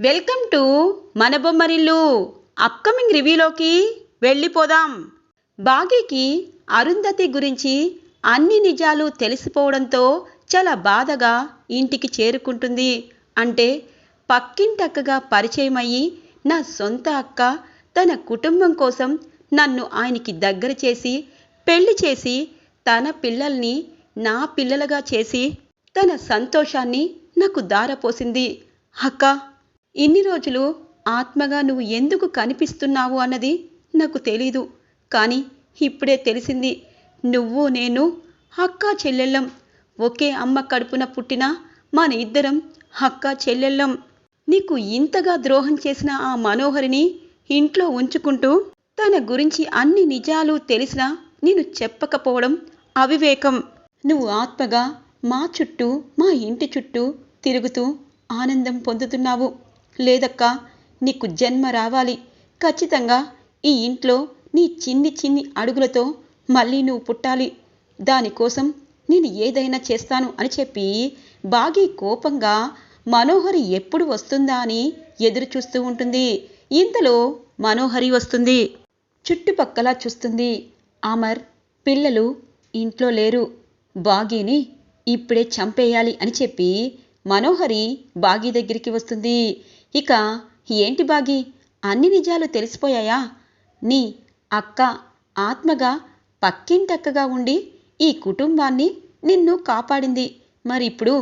Welcome to మన Bommarillu. Upcoming రివ్యూలోకి వెళ్ళిపోదాం. బాగీకి అరుంధతి గురించి అన్ని నిజాలు తెలిసిపోవడంతో చాలా బాధగా ఇంటికి చేరుకుంటుంది. అంటే పక్కింటక్కగా పరిచయం అయ్యి నా సొంత అక్క తన కుటుంబం కోసం నన్ను ఆయనకి దగ్గర చేసి పెళ్ళి చేసి తన పిల్లల్ని నా పిల్లలుగా చేసి తన సంతోషాన్ని నాకు దారపోసింది. అక్క ఇన్ని రోజులు ఆత్మగా నువ్వు ఎందుకు కనిపిస్తున్నావు అన్నది నాకు తెలీదు. కానీ ఇప్పుడే తెలిసింది. నువ్వు నేను అక్క చెల్లెళ్ళం. ఒకే అమ్మ కడుపున పుట్టిన మన ఇద్దరం అక్క చెల్లెళ్ళం. నీకు ఇంతగా ద్రోహం చేసిన ఆ మనోహరిని ఇంట్లో ఉంచుకుంటూ తన గురించి అన్ని నిజాలు తెలిసినా నేను చెప్పకపోవడం అవివేకం. నువ్వు ఆత్మగా మా చుట్టూ మా ఇంటి చుట్టూ తిరుగుతూ ఆనందం పొందుతున్నావు. లేదక్కా నీకు జన్మ రావాలి. ఖచ్చితంగా ఈ ఇంట్లో నీ చిన్ని చిన్ని అడుగులతో మళ్ళీ నువ్వు పుట్టాలి. దానికోసం నేను ఏదైనా చేస్తాను అని చెప్పి బాగి కోపంగా మనోహరి ఎప్పుడు వస్తుందా అని ఎదురు చూస్తూ ఉంటుంది. ఇంతలో మనోహరి వస్తుంది. చుట్టుపక్కల చూస్తుంది. అమర్ పిల్లలు ఇంట్లో లేరు. బాగీని ఇప్పుడే చంపేయాలి అని చెప్పి మనోహరి బాగీ దగ్గరికి వస్తుంది. ఇక ఏంటి బాగి? అన్ని నిజాలు తెలిసిపోయాయా? నీ అక్క ఆత్మగా పక్కింటక్కగా ఉండి ఈ కుటుంబాన్ని నిన్ను కాపాడింది. మరి ఇప్పుడు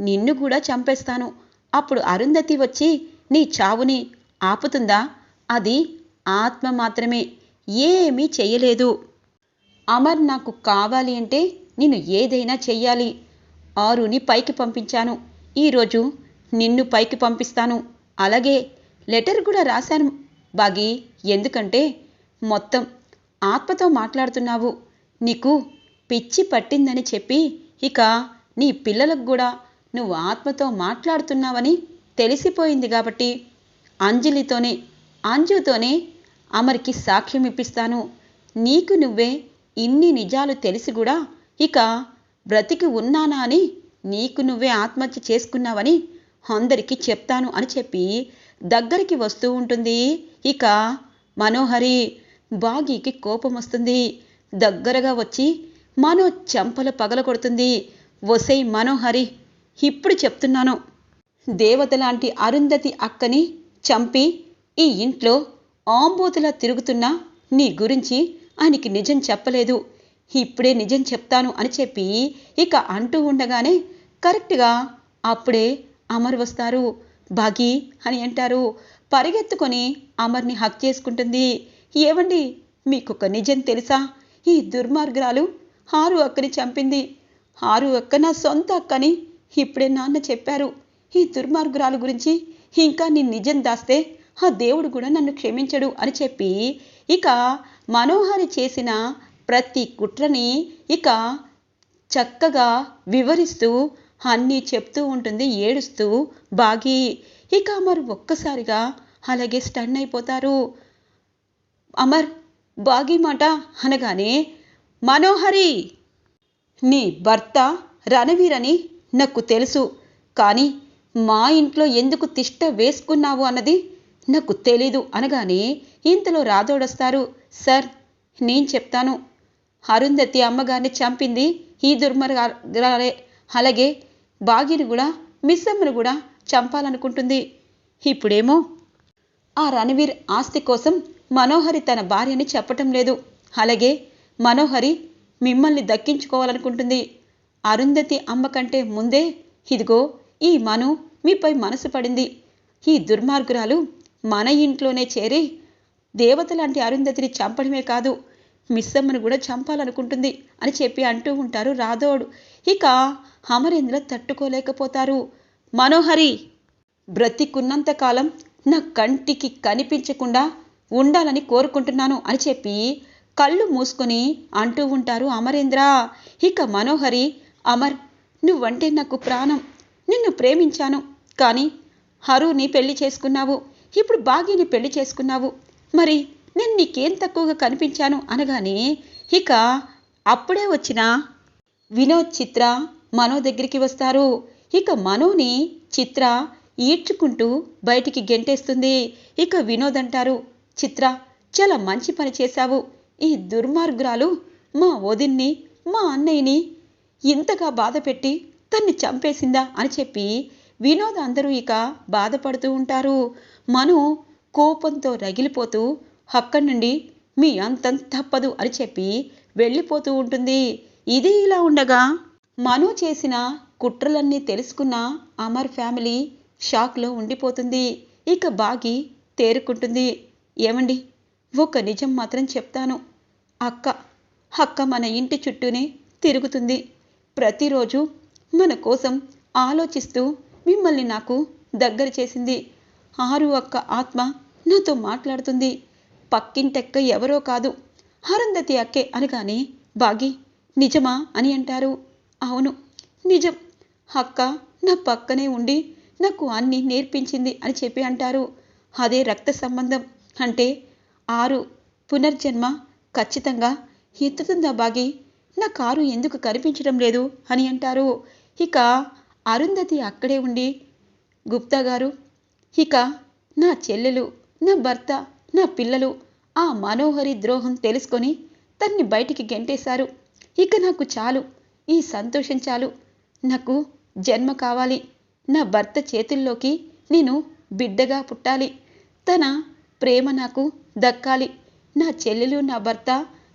నిన్ను కూడా చంపేస్తాను. అప్పుడు అరుంధతి వచ్చి నీ చావుని ఆపుతుందా? అది ఆత్మ మాత్రమే. ఏమీ చెయ్యలేదు. అమర్ నాకు కావాలి అంటే నేను ఏదైనా చెయ్యాలి. ఆరుని పైకి పంపించాను. ఈరోజు నిన్ను పైకి పంపిస్తాను. అలాగే లెటర్ కూడా రాశాను బాగి. ఎందుకంటే మొత్తం ఆత్మతో మాట్లాడుతున్నావు. నీకు పిచ్చి పట్టిందని చెప్పి ఇక నీ పిల్లలకు కూడా నువ్వు ఆత్మతో మాట్లాడుతున్నావని తెలిసిపోయింది కాబట్టి అంజలితోనే అంజుతోనే అమరికి సాక్ష్యం ఇప్పిస్తాను. నీకు నువ్వే ఇన్ని నిజాలు తెలిసి కూడా ఇక బ్రతికి ఉన్నానా అని నీకు నువ్వే ఆత్మహత్య చేసుకున్నావని అందరికీ చెప్తాను అని చెప్పి దగ్గరికి వస్తూ ఉంటుంది. ఇక మనోహరి బాగీకి కోపం వస్తుంది. దగ్గరగా వచ్చి మనో చెంపలు పగలగొడుతుంది. కొడుతుంది ఒసై మనోహరి ఇప్పుడు చెప్తున్నాను. దేవత లాంటి అరుంధతి అక్కని చంపి ఈ ఇంట్లో ఆంబోతులా తిరుగుతున్న నీ గురించి ఆయనకి నిజం చెప్పలేదు. ఇప్పుడే నిజం చెప్తాను అని చెప్పి ఇక అంటూ ఉండగానే కరెక్ట్గా అప్పుడే అమర్ వస్తారు. బాగి అని అంటారు. పరిగెత్తుకొని అమర్ని హక్ చేసుకుంటుంది. ఏవండి మీకొక నిజం తెలుసా? ఈ దుర్మార్గురాలు హారు అక్కని చంపింది. హారు అక్క నా సొంత అక్కని ఇప్పుడే నాన్న చెప్పారు. ఈ దుర్మార్గురాలు గురించి ఇంకా నీ నిజం దాస్తే ఆ దేవుడు కూడా నన్ను క్షమించడు అని చెప్పి ఇక మనోహరి చేసిన ప్రతి కుట్రని ఇక చక్కగా వివరిస్తూ అన్నీ చెప్తూ ఉంటుంది ఏడుస్తూ బాగి ఇక అమర్ ఒక్కసారిగా అలాగే స్టన్ అయిపోతారు. అమర్ బాగి మాట అనగానే మనోహరి నీ భర్త రణవీర్ అని నాకు తెలుసు కానీ మా ఇంట్లో ఎందుకు తిష్ట వేసుకున్నావు అన్నది నాకు తెలీదు అనగానే ఇంతలో రాదోడొస్తారు సార్ నేను చెప్తాను. అరుంధతి అమ్మగారిని చంపింది ఈ దుర్మర్గాలే అలాగే బాగిని కూడా మిస్సమ్మను కూడా చంపాలనుకుంటుంది. ఇప్పుడేమో ఆ రణవీర్ ఆస్తి కోసం మనోహరి తన భార్యని చెప్పటం లేదు. అలాగే మనోహరి మిమ్మల్ని దక్కించుకోవాలనుకుంటుంది. అరుంధతి అమ్మ కంటే ముందే ఇదిగో ఈ మను మీపై మనసు పడింది. ఈ దుర్మార్గురాలు మన ఇంట్లోనే చేరి దేవత లాంటి అరుంధతిని చంపడమే కాదు మిస్సమ్మను కూడా చంపాలనుకుంటుంది అని చెప్పి అంటూ ఉంటారు రాధోడు. ఇక అమరేంద్ర తట్టుకోలేకపోతారు. మనోహరి బ్రతికున్నంతకాలం నా కంటికి కనిపించకుండా ఉండాలని కోరుకుంటున్నాను అని చెప్పి కళ్ళు మూసుకొని అంటూ ఉంటారు అమరేంద్ర. ఇక మనోహరి అమర్ నువ్వంటే నాకు ప్రాణం. నిన్ను ప్రేమించాను. కానీ హరుని పెళ్ళి చేసుకున్నావు. ఇప్పుడు బాగీని పెళ్ళి చేసుకున్నావు. మరి నేను నీకేం తక్కువగా కనిపించాను అనగానే ఇక అప్పుడే వచ్చిన వినోద్ చిత్ర మనో దగ్గరికి వస్తారు. ఇక మనోని చిత్ర ఈడ్చుకుంటూ బయటికి గెంటేస్తుంది. ఇక వినోద్ అంటారు చిత్ర చాలా మంచి పని చేశావు. ఈ దుర్మార్గురాలు మా వదిన్ని మా అన్నయ్యని ఇంతగా బాధపెట్టి తన్ని చంపేసిందా అని చెప్పి వినోద్ అందరూ ఇక బాధపడుతూ ఉంటారు. మను కోపంతో రగిలిపోతూ అక్కడి నుండి మీ అంతం తప్పదు అని చెప్పి వెళ్ళిపోతూ ఉంటుంది. ఇది ఇలా ఉండగా మను చేసిన కుట్రలన్నీ తెలుసుకున్న అమర్ ఫ్యామిలీ షాక్లో ఉండిపోతుంది. ఇక బాగి తేరుకుంటుంది. ఏమండి? ఒక నిజం మాత్రం చెప్తాను. అక్క అక్క మన ఇంటి చుట్టూనే తిరుగుతుంది. ప్రతిరోజు మన కోసం ఆలోచిస్తూ మిమ్మల్ని నాకు దగ్గర చేసింది. ఆరు అక్క ఆత్మ నాతో మాట్లాడుతుంది. పక్కింటెక్క ఎవరో కాదు. అరుంధతి అక్కే అనగానే బాగి నిజమా? అని అంటారు. అవును నిజం. అక్క నా పక్కనే ఉండి నాకు అన్నీ నేర్పించింది అని చెప్పి అంటారు. అదే రక్త సంబంధం. అంటే ఆరు పునర్జన్మ ఖచ్చితంగా ఎత్తుతుందా బాగి? నా కారు ఎందుకు కనిపించడం లేదు? అని అంటారు. ఇక అరుంధతి అక్కడే ఉండి గుప్తా గారు ఇక నా చెల్లెలు నా భర్త నా పిల్లలు ఆ మనోహరి ద్రోహం తెలుసుకొని తన్ని బయటికి గెంటేశారు. ఇక నాకు చాలు. ఈ సంతోషం చాలు. నాకు జన్మ కావాలి. నా భర్త చేతుల్లోకి నేను బిడ్డగా పుట్టాలి. తన ప్రేమ నాకు దక్కాలి. నా చెల్లెలు నా భర్త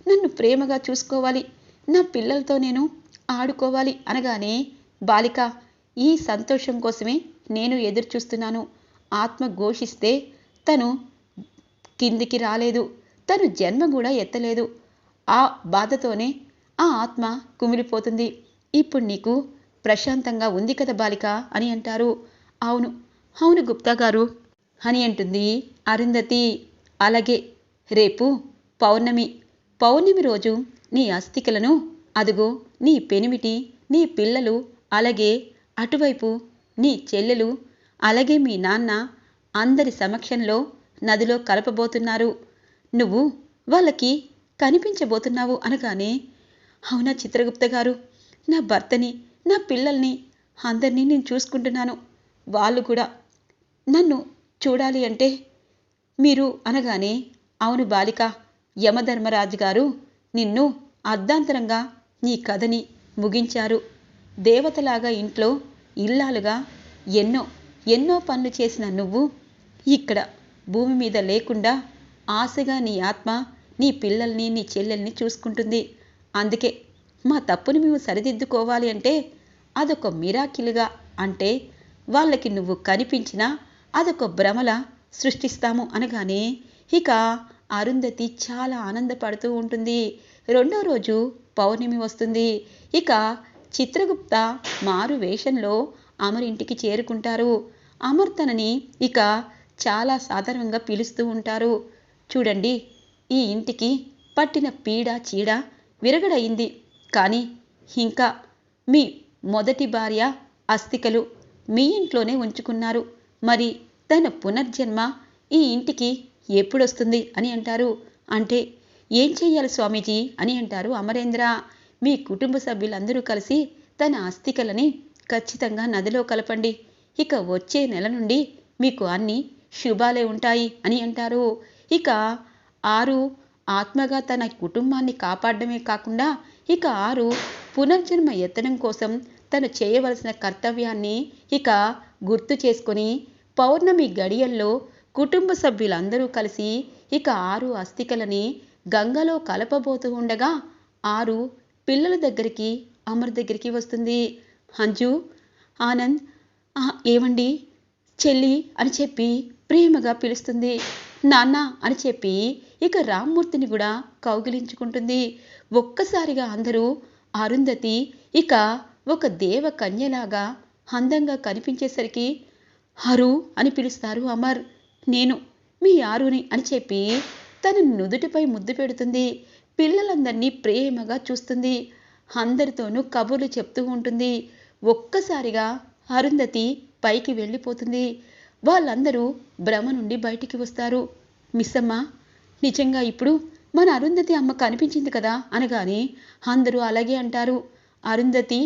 నన్ను ప్రేమగా చూసుకోవాలి. నా పిల్లలతో నేను ఆడుకోవాలి అనగానే బాలిక ఈ సంతోషం కోసమే నేను ఎదురు చూస్తున్నాను ఆత్మ ఘోషిస్తే తను కిందికి రాలేదు. తను జన్మ కూడా ఎత్తలేదు. ఆ బాధతోనే ఆ ఆత్మ కుమిలిపోతుంది. ఇప్పుడు నీకు ప్రశాంతంగా ఉంది కదా బాలిక అని అంటారు. అవును అవును గుప్తా గారు అని అంటుంది అరుంధతి. అలాగే రేపు పౌర్ణమి. పౌర్ణమి రోజు నీ అస్థికలను అదుగో నీ పెనిమిటి నీ పిల్లలు అలాగే అటువైపు నీ చెల్లెలు అలాగే మీ నాన్న అందరి సమక్షంలో నదిలో కలపబోతున్నారు. నువ్వు వాళ్ళకి కనిపించబోతున్నావు అనగానే అవునా చిత్రగుప్త గారు? నా భర్తని నా పిల్లల్ని అందరినీ నేను చూసుకుంటున్నాను. వాళ్ళు కూడా నన్ను చూడాలి అంటే మీరు అనగానే అవును బాలిక యమధర్మరాజు గారు నిన్ను అర్ధాంతరంగా నీ కథని ముగించారు. దేవతలాగా ఇంట్లో ఇల్లాలుగా ఎన్నో ఎన్నో పనులు చేసిన నువ్వు ఇక్కడ భూమి మీద లేకుండా ఆశగా నీ ఆత్మ నీ పిల్లల్ని నీ చెల్లెల్ని చూసుకుంటుంది. అందుకే మా తప్పుని మేము సరిదిద్దుకోవాలి అంటే అదొక మిరాకిల్గా అంటే వాళ్ళకి నువ్వు కనిపించినా అదొక భ్రమల సృష్టిస్తాము అనగానే ఇక అరుంధతి చాలా ఆనందపడుతూ ఉంటుంది. రెండో రోజు పౌర్ణమి వస్తుంది. ఇక చిత్రగుప్త మారు వేషంలో అమరింటికి చేరుకుంటారు. అమర్ తనని ఇక చాలా సాధారణంగా పిలుస్తూ ఉంటారు. చూడండి ఈ ఇంటికి పట్టిన పీడ చీడ విరగడయింది. కానీ ఇంకా మీ మొదటి భార్య అస్థికలు మీ ఇంట్లోనే ఉంచుకున్నారు. మరి తన పునర్జన్మ ఈ ఇంటికి ఎప్పుడొస్తుంది అని అంటారు. అంటే ఏం చెయ్యాలి స్వామీజీ అని అంటారు అమరేంద్ర. మీ కుటుంబ సభ్యులందరూ కలిసి తన అస్థికలని ఖచ్చితంగా నదిలో కలపండి. ఇక వచ్చే నెల నుండి మీకు అన్ని శుభాలే ఉంటాయి అని అంటారు. ఇక ఆరు ఆత్మగా తన కుటుంబాన్ని కాపాడమే కాకుండా ఇక ఆరు పునర్జన్మ ఎత్తడం కోసం తను చేయవలసిన కర్తవ్యాన్ని ఇక గుర్తు చేసుకొని పౌర్ణమి గడియల్లో కుటుంబ సభ్యులందరూ కలిసి ఇక ఆరు అస్థికలని గంగలో కలపబోతూ ఉండగా ఆరు పిల్లల దగ్గరికి అమర్ దగ్గరికి వస్తుంది. అంజు ఆనంద్ ఏమండి చెల్లి అని చెప్పి ప్రేమగా పిలుస్తుంది. నాన్న అని చెప్పి ఇక రామ్మూర్తిని కూడా కౌగిలించుకుంటుంది. ఒక్కసారిగా అందరూ అరుంధతి ఇక ఒక దేవ కన్యలాగా అందంగా కనిపించేసరికి హరు అని పిలుస్తారు అమర్. నేను మీ ఆరుని అని చెప్పి తన నుదుటిపై ముద్దు పెడుతుంది. పిల్లలందరినీ ప్రేమగా చూస్తుంది. అందరితోనూ కబుర్లు చెప్తూ ఉంటుంది. ఒక్కసారిగా అరుంధతి పైకి వెళ్ళిపోతుంది. వాళ్ళందరూ భ్రమ నుండి బయటికి వస్తారు. మిస్సమ్మ నిజంగా ఇప్పుడు మన అరుంధతి అమ్మ కనిపించింది కదా అనగానే అందరూ అలాగే అంటారు. అరుంధతి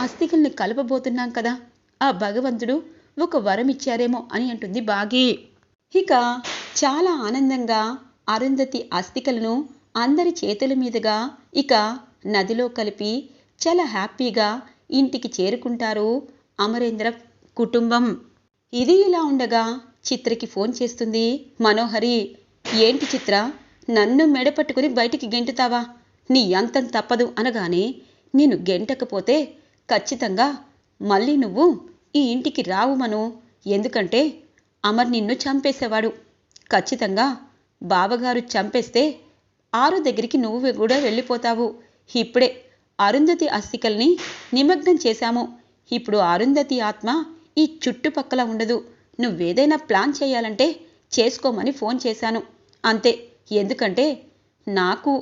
అస్థికల్ని కలపబోతున్నాం కదా ఆ భగవంతుడు ఒక వరం ఇచ్చారేమో అని అంటుంది బాగి. ఇక చాలా ఆనందంగా అరుంధతి అస్థికలను అందరి చేతుల మీదుగా ఇక నదిలో కలిపి చాలా హ్యాపీగా ఇంటికి చేరుకుంటారు అమరేంద్ర కుటుంబం. ఇది ఇలా ఉండగా చిత్రకి ఫోన్ చేస్తుంది. మనోహరి ఏంటి చిత్ర? నన్ను మెడపట్టుకుని బయటికి గెంటుతావా? నీ అంతం తప్పదు అనగానే నేను గెంటకపోతే ఖచ్చితంగా మళ్ళీ నువ్వు ఈ ఇంటికి రావు మను. ఎందుకంటే అమర్ నిన్ను చంపేసేవాడు. ఖచ్చితంగా బావగారు చంపేస్తే ఆరు దగ్గరికి నువ్వు కూడా వెళ్ళిపోతావు. ఇప్పుడే అరుంధతి అస్థికల్ని నిమగ్నం చేశాము. ఇప్పుడు అరుంధతి ఆత్మ ఈ చుట్టుపక్కల ఉండదు. నువ్వేదైనా ప్లాన్ చేయాలంటే చేసుకోమని ఫోన్ చేశాను. అంతే. ఎందుకంటే నాకు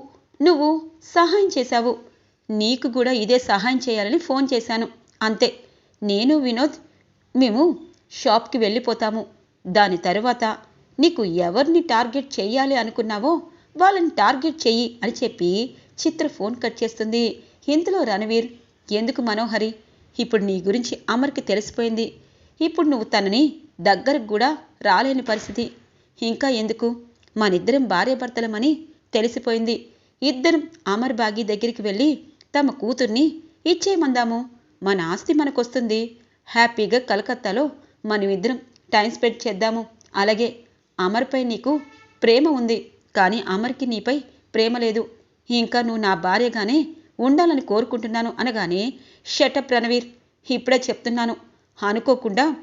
నువ్వు సహాయం చేశావు. నీకు కూడా ఇదే సహాయం చేయాలని ఫోన్ చేశాను. అంతే. నేను వినోద్ మేము షాప్కి వెళ్ళిపోతాము. దాని తరువాత నీకు ఎవరిని టార్గెట్ చేయాలి అనుకున్నావో వాళ్ళని టార్గెట్ చెయ్యి అని చెప్పి చిత్ర ఫోన్ కట్ చేస్తుంది. ఇంతలో రణవీర్ ఎందుకు మనోహరి? ఇప్పుడు నీ గురించి అమర్కి తెలిసిపోయింది. ఇప్పుడు నువ్వు తనని దగ్గరకు కూడా రాలేని పరిస్థితి. ఇంకా ఎందుకు? మనిద్దరం భార్యాభర్తలమని తెలిసిపోయింది. ఇద్దరం అమర్ బాగి దగ్గరికి వెళ్ళి తమ కూతుర్ని ఇచ్చేయమందాము. మన ఆస్తి మనకొస్తుంది. హ్యాపీగా కలకత్తాలో మనమిద్దరం టైం స్పెండ్ చేద్దాము. అలాగే అమర్పై నీకు ప్రేమ ఉంది. కానీ అమర్కి నీపై ప్రేమ లేదు. ఇంకా నువ్వు నా భార్యగానే ఉండాలని కోరుకుంటున్నాను అనగానే షటప్ రణవీర్ ఇప్పుడే చెప్తున్నాను. అనుకోకుండా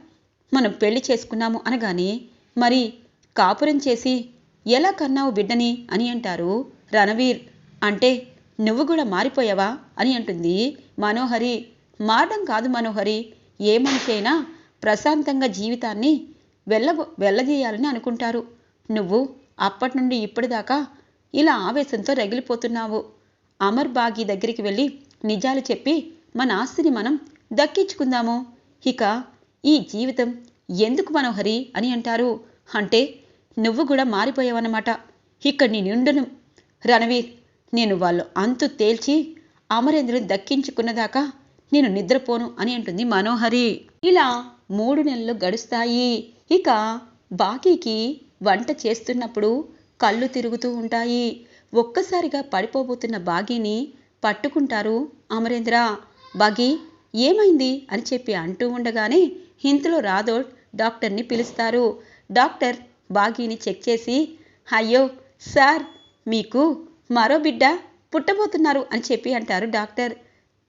మనం పెళ్ళి చేసుకున్నాము అనగానే మరి కాపురం చేసి ఎలా కన్నావు బిడ్డని అని అంటారు రణవీర్. అంటే నువ్వు కూడా మారిపోయావా? అని అంటుంది మనోహరి. మారడం కాదు మనోహరి. ఏ మనిషైనా అయినా ప్రశాంతంగా జీవితాన్ని వెళ్ళ వెళ్ళదీయాలని అనుకుంటారు. నువ్వు అప్పటి నుండి ఇప్పటిదాకా ఇలా ఆవేశంతో రగిలిపోతున్నావు. అమర్ బాగి దగ్గరికి వెళ్ళి నిజాలు చెప్పి మన ఆస్తిని మనం దక్కించుకుందాము. ఇక ఈ జీవితం ఎందుకు మనోహరి అని అంటారు. అంటే నువ్వు కూడా మారిపోయావన్నమాట. ఇక్కడ నీ నిండును. రణవీర్ నేను వాళ్ళు అంతు తేల్చి అమరేంద్రుని దక్కించుకున్నదాకా నేను నిద్రపోను అని అంటుంది మనోహరి. ఇలా మూడు నెలలు గడుస్తాయి. ఇక బాకీకి వంట చేస్తున్నప్పుడు కళ్ళు తిరుగుతూ ఉంటాయి. ఒక్కసారిగా పడిపోబోతున్న బాగీని పట్టుకుంటారు. అమరేంద్ర బాగీ ఏమైంది? అని చెప్పి అంటూ ఉండగానే ఇంతలో రాథోడ్ డాక్టర్ని పిలుస్తారు. డాక్టర్ బాగీని చెక్ చేసి అయ్యో సార్ మీకు మరో బిడ్డ పుట్టబోతున్నారు అని చెప్పి అంటారు డాక్టర్.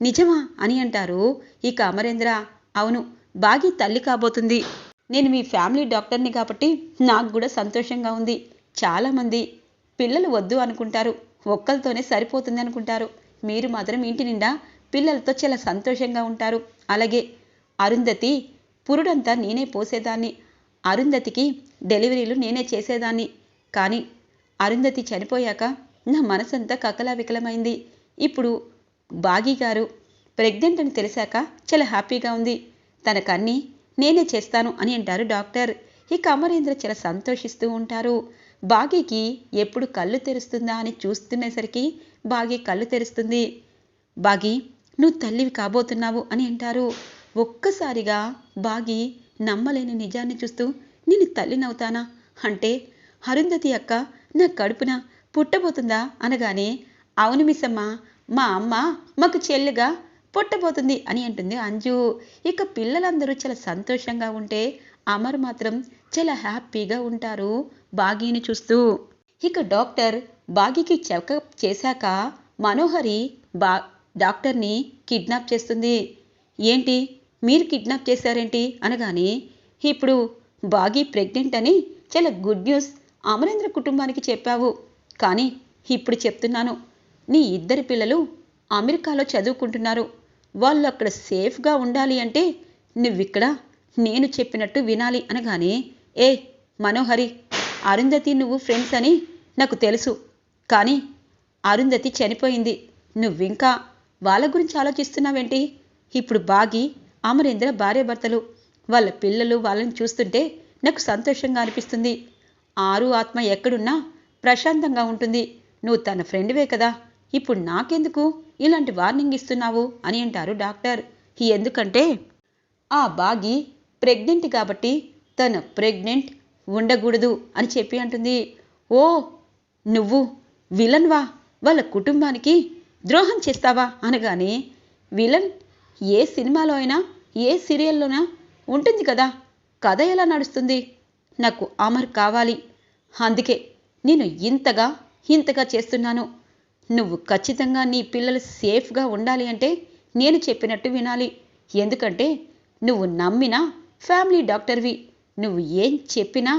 నిజమా? అని అంటారు. ఇక అమరేంద్ర అవును బాగి తల్లి కాబోతుంది. నేను మీ ఫ్యామిలీ డాక్టర్ని కాబట్టి నాకు కూడా సంతోషంగా ఉంది. చాలామంది పిల్లలు వద్దు అనుకుంటారు. ఒక్కరితోనే సరిపోతుంది అనుకుంటారు. మీరు మాత్రం ఇంటి నిండా పిల్లలతో చాలా సంతోషంగా ఉంటారు. అలాగే అరుంధతి పురుడంతా నేనే పోసేదాన్ని. అరుంధతికి డెలివరీలు నేనే చేసేదాన్ని. కానీ అరుంధతి చనిపోయాక నా మనసంతా కకలావికలమైంది ఇప్పుడు బాగి గారు ప్రెగ్నెంట్ అని తెలిసాక చాలా హ్యాపీగా ఉంది. తనకన్నీ నేనే చేస్తాను అని అంటారు డాక్టర్. ఇక అమరేంద్ర చాలా సంతోషిస్తూ ఉంటారు. బాగీకి ఎప్పుడు కళ్ళు తెరుస్తుందా అని చూస్తునేసరికి బాగీ కళ్ళు తెరుస్తుంది. బాగి నువ్వు తల్లివి కాబోతున్నావు అని అంటారు. ఒక్కసారిగా బాగి నమ్మలేని నిజాన్ని చూస్తూ నేను తల్లినవుతానా? అంటే అరుంధతి అక్క నా కడుపున పుట్టబోతుందా? అనగానే అవును మిస్సమ్మ మా అమ్మ మాకు చెల్లెగా పుట్టబోతుంది అని అంటుంది అంజు. ఇక పిల్లలందరూ చాలా సంతోషంగా ఉంటే అమర్ మాత్రం చాలా హ్యాపీగా ఉంటారు బాగీని చూస్తూ. ఇక డాక్టర్ బాగీకి చెకప్ చేశాక మనోహరి బా డాక్టర్ని కిడ్నాప్ చేస్తుంది. ఏంటి? మీరు కిడ్నాప్ చేశారేంటి? అనగానే ఇప్పుడు బాగీ ప్రెగ్నెంట్ అని చాలా గుడ్ న్యూస్ అమరేంద్ర కుటుంబానికి చెప్పావు. కానీ ఇప్పుడు చెప్తున్నాను నీ ఇద్దరు పిల్లలు అమెరికాలో చదువుకుంటున్నారు. వాళ్ళు అక్కడ సేఫ్గా ఉండాలి అంటే నువ్విక్కడ నేను చెప్పినట్టు వినాలి అనగానే ఏ మనోహరి అరుంధతి నువ్వు ఫ్రెండ్స్ అని నాకు తెలుసు. కానీ అరుంధతి చనిపోయింది. నువ్వింకా వాళ్ళ గురించి ఆలోచిస్తున్నావేంటి? ఇప్పుడు బాగి అమరేంద్ర భార్యాభర్తలు. వాళ్ళ పిల్లలు వాళ్ళని చూస్తుంటే నాకు సంతోషంగా అనిపిస్తుంది. ఆరు ఆత్మ ఎక్కడున్నా ప్రశాంతంగా ఉంటుంది. నువ్వు తన ఫ్రెండ్వే కదా. ఇప్పుడు నాకెందుకు ఇలాంటి వార్నింగ్ ఇస్తున్నావు అని అంటారు డాక్టర్. ఎందుకంటే ఆ బాగి ప్రెగ్నెంట్ కాబట్టి తను ప్రెగ్నెంట్ ఉండకూడదు అని చెప్పి అంటుంది. ఓ నువ్వు విలన్వా వాళ్ళ కుటుంబానికి ద్రోహం చేస్తావా? అనగానే విలన్ ఏ సినిమాలో అయినా ఏ సీరియల్లోనా? ఉంటుంది కదా కథ ఎలా నడుస్తుంది? నాకు అమర్ కావాలి. అందుకే నేను ఇంతగా ఇంతగా చేస్తున్నాను. నువ్వు ఖచ్చితంగా నీ పిల్లలు సేఫ్గా ఉండాలి అంటే నేను చెప్పినట్టు వినాలి. ఎందుకంటే నువ్వు నమ్మిన ఫ్యామిలీ డాక్టర్వి. నువ్వు ఏం చెప్పినా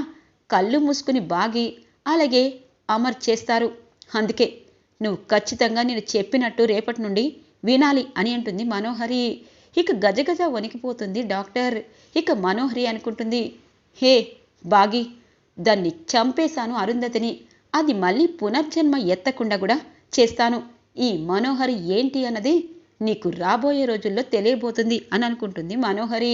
కళ్ళు మూసుకుని బాగి అలాగే అమర్ చేస్తారు. అందుకే నువ్వు ఖచ్చితంగా నేను చెప్పినట్టు రేపటి నుండి వినాలి అని అంటుంది మనోహరి. ఇక గజగజ వణికిపోతుంది డాక్టర్. ఇక మనోహరి అనుకుంటుంది హే బాగి దాన్ని చంపేశాను అరుంధతిని. అది మళ్ళీ పునర్జన్మ ఎత్తకుండా కూడా చేస్తాను. ఈ మనోహరి ఏంటి అన్నది నీకు రాబోయే రోజుల్లో తెలియబోతుంది అని అనుకుంటుంది మనోహరి.